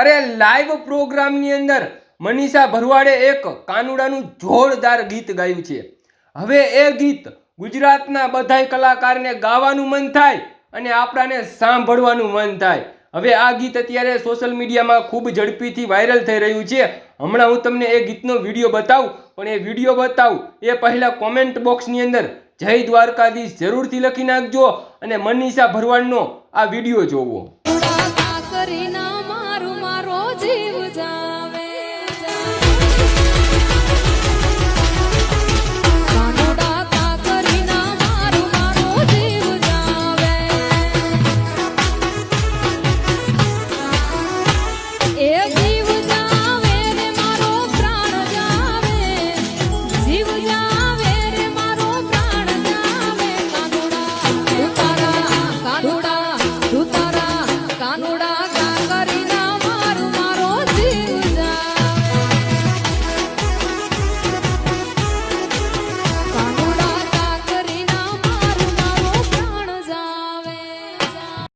અરે લાઈવ પ્રોગ્રામની અંદર મનીષા ભરવાડે એક કાનુડાનું જોરદાર ગીત ગાયું છે. હવે એ ગીત ગુજરાતના બધાય કલાકારને ગાવાનું મન થાય અને આપણાને સાંભળવાનું મન થાય. હવે આ ગીત અત્યારે સોશિયલ મીડિયામાં ખૂબ ઝડપીથી વાયરલ થઈ રહ્યું છે. હમણાં હું તમને એ ગીતનો વીડિયો બતાવું, પણ એ વીડિયો બતાવું, એ પહેલાં કોમેન્ટ બોક્સની અંદર જય દ્વારકાધીશ જરૂરથી લખી નાખજો અને મનીષા ભરવાડનો આ વીડિયો જોવો. keep